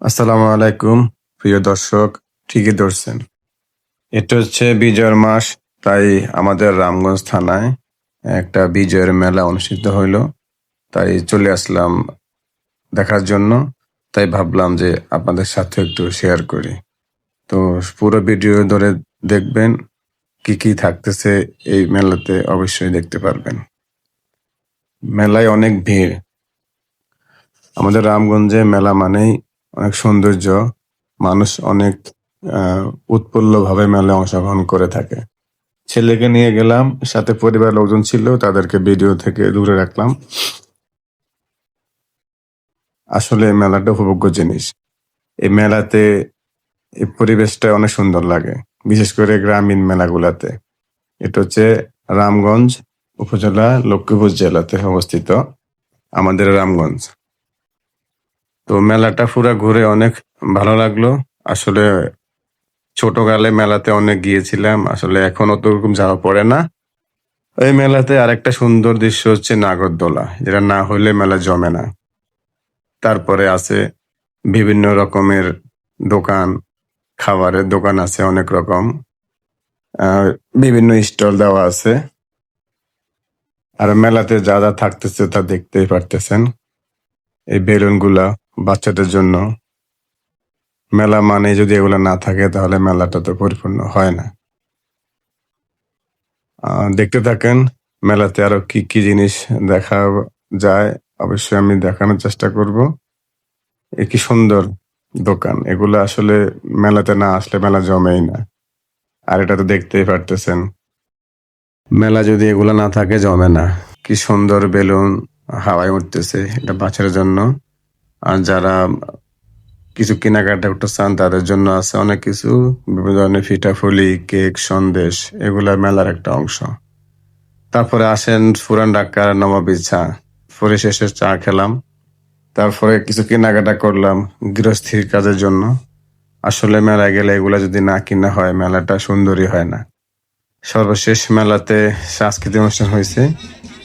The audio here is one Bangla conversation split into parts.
আসসালামু আলাইকুম, প্রিয় দর্শক, ঠিকই ধরছেন। এটা হচ্ছে বিজয়ের মাস, তাই আমাদের রামগঞ্জ থানায় একটা বিজয়ের মেলা অনুষ্ঠিত হইল। তাই চলে আসলাম দেখার জন্য, তাই ভাবলাম যে আপনাদের সাথে একটু শেয়ার করি। তো পুরো ভিডিও ধরে দেখবেন, কি কি থাকতেছে এই মেলাতে অবশ্যই দেখতে পারবেন। মেলায় অনেক ভিড়। আমাদের রামগঞ্জে মেলা মানেই অনেক সৌন্দর্য, মানুষ অনেক উৎপল্ল ভাবে মেলায় অংশগ্রহণ করে থাকে। ছেলেকে নিয়ে গেলাম, সাথে পরিবার লোকজন ছিল, তাদেরকে ভিডিও থেকে দূরে রাখলাম। আসলে মেলাটা উপভোগ্য জিনিস। এই মেলাতে এই পরিবেশটা অনেক সুন্দর লাগে, বিশেষ করে গ্রামীণ মেলাগুলাতে। এটা হচ্ছে রামগঞ্জ উপজেলা, লক্ষ্মীপুর জেলাতে অবস্থিত আমাদের রামগঞ্জ। তো মেলাটা পুরা ঘুরে অনেক ভালো লাগল। আসলে ছোটকালে মেলাতে অনেক গিয়েছিলাম, আসলে এখন অত রকম যাওয়া পড়ে না। এই মেলাতে আরেকটা সুন্দর দৃশ্য হচ্ছে নাগরদোলা, যেটা না হলে মেলা জমে না। তারপরে আছে বিভিন্ন রকমের দোকান, খাবারের দোকান আছে অনেক রকম। বিভিন্ন স্টল দেওয়া আছে। আর মেলাতে যা যা থাকতেছে তা দেখতেই পারতেছেন। এই বেলুনগুলা বাচ্চাদের জন্য। মেলা মানে যদি এগুলো না থাকে, তাহলে মেলাটা তো পরিপূর্ণ হয় না। দেখতে থাকেন, মেলাতে আরও কি কি জিনিস দেখা যায়, অবশ্যই আমি দেখানোর চেষ্টা করব। এ কি সুন্দর দোকান। এগুলো আসলে মেলাতে না আসলে মেলা জমেই না। আর এটা তো দেখতেই পারতেছেন। মেলা যদি এগুলো না থাকে, জমে না। কি সুন্দর বেলুন হাওয়ায় উঠতেছে এটা বাচ্চার জন্য। আর যারা কিছু কেনাকাটা করতে চান, তাদের জন্য আছে অনেক কিছু, বিভিন্ন ধরনের ফিটাফলি, কেক, সন্দেশ, এগুলা মেলার একটা অংশ। তারপরে আসেন ফুরান ডাক্কার নবাবী চা। পরিশেষে চা খেলাম। তারপরে কিছু কেনাকাটা করলাম গৃহস্থির কাজের জন্য। আসলে মেলা গেলে এগুলা যদি না কিনা হয়, মেলাটা সুন্দরী হয় না। সর্বশেষ মেলাতে সাংস্কৃতিক অনুষ্ঠান হয়েছে।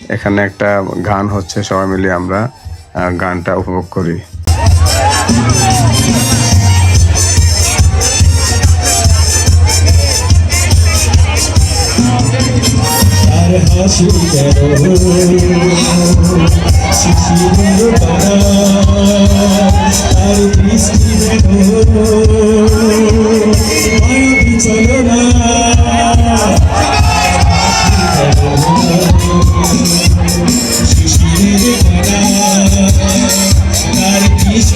এখানে একটা গান হচ্ছে, সবাই মিলে আমরা গানটা উপভোগ করি। আর বৃষ্টি কেন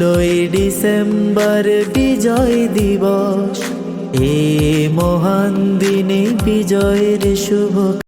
ষোলোই ডিসেম্বর বিজয় দিবস। এ মহান দিনে বিজয়ের শুভ